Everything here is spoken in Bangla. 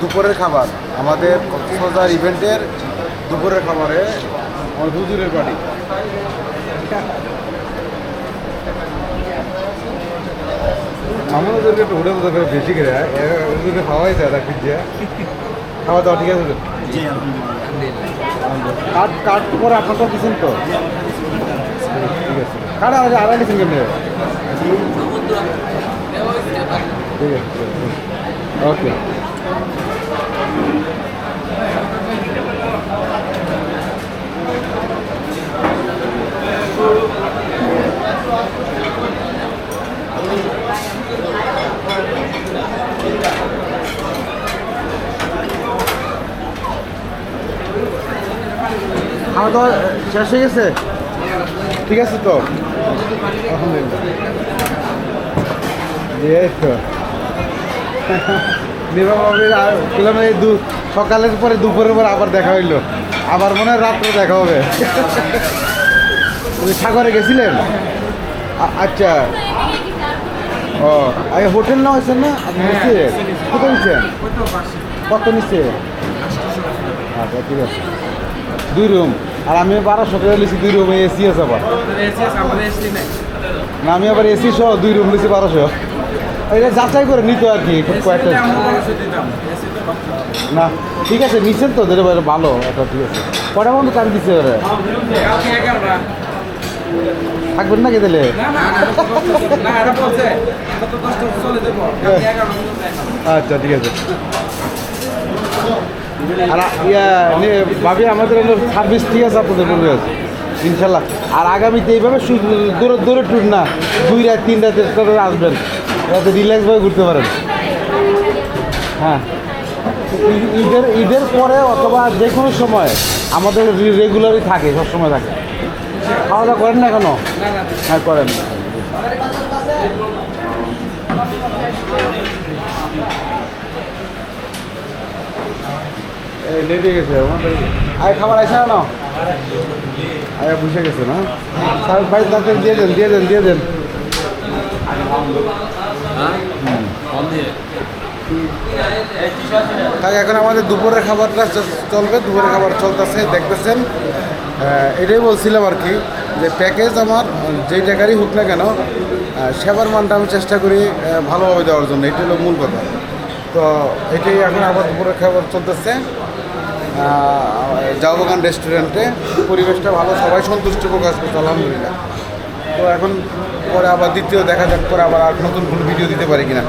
দুপুরের খাবার। আমাদের কক্সবাজার ইভেন্টের দুপুরের খাবারে হুজুরের বাড়ি আমাদের একটু হোটেল তো বেশি করে ওদেরকে খাওয়াই যায় রাখি দিয়ে খাওয়া দাওয়া ঠিক আছে? কাঠ কাঠ পরে আপনার তো দিচ্ছেন তো? ঠিক আছে। কাঠ আর আড়াই দিচ্ছেন কেমনি? ঠিক আছে। ওকে। খাওয়া দাওয়া শেষ হয়ে গেছে ঠিক আছে তো আলহামদুলিল্লাহ এই তো দু সকালের পরে দুপুরের পর আবার দেখা হইল। আবার মনে হয় রাত্রে দেখা হবে। সাগরে গেছিলেন? আচ্ছা। ও আগে হোটেল না হয়েছেন না? আপনি নিচ্ছেন কোথায় নিচ্ছেন কত নিচ্ছে আচ্ছা ঠিক আছে। দুই রুম। আর আমি বারোশো টাকা নিচ্ছি দুই রুমে এসি আছে আবার। না আমি আবার এসি সহ দুই রুম নিচ্ছি বারোশো। এটা যাচাই করে নিত আর কি কয়েকটা না ঠিক আছে নিচ্ছেন তো যেটা ভালো এটা ঠিক আছে। কটা বন্ধু টাইম দিচ্ছে ওরা? থাকবেন না গেলে আচ্ছা ঠিক আছে। আর ইয়া ভাবি আমাদের সার্ভিস ঠিক আছে আপনাদের বলবে। ইনশাল্লাহ। আর আগামীতে এইভাবে দূরে দূরে ট্যুর না, দুই রাত, তিন রাতে আসবেন। যাতে রিল্যাক্সভাবে ঘুরতে পারেন। হ্যাঁ। ঈদের ঈদের পরে অথবা যে কোনো সময় আমাদের রেগুলারই থাকে, সবসময় থাকে। খাওয়া দাওয়া করেন না কেন হ্যাঁ করেন। লেটে গেছে, আমাদের আয় খাবার আছে না? আয় বুঝে গেছে না? স্যার, ভাই তাতে দিয়ে দেন দিয়ে দেন দিয়ে দেন। তাই এখন আমাদের দুপুরের খাবারটা চলবে, দুপুরের খাবার চলতেছে, দেখতেছেন। এটাই বলছিলাম আর কি, যে প্যাকেজ আমার, যেই টাকারই হোক না কেন সেবার মানটা আমি চেষ্টা করি ভালোভাবে দেওয়ার জন্য। এটাই হলো মূল কথা। তো এটাই এখন আবার দুপুরের খাবার চলতেছে। জাওবাগান রেস্টুরেন্টে পরিবেশটা ভালো, সবাই সন্তুষ্ট প্রকাশ করছে, আলহামদুলিল্লাহ। তো এখন পরে আবার দ্বিতীয় দেখা যাক, পরে আবার আর নতুন ভুল ভিডিও দিতে পারি কিনা।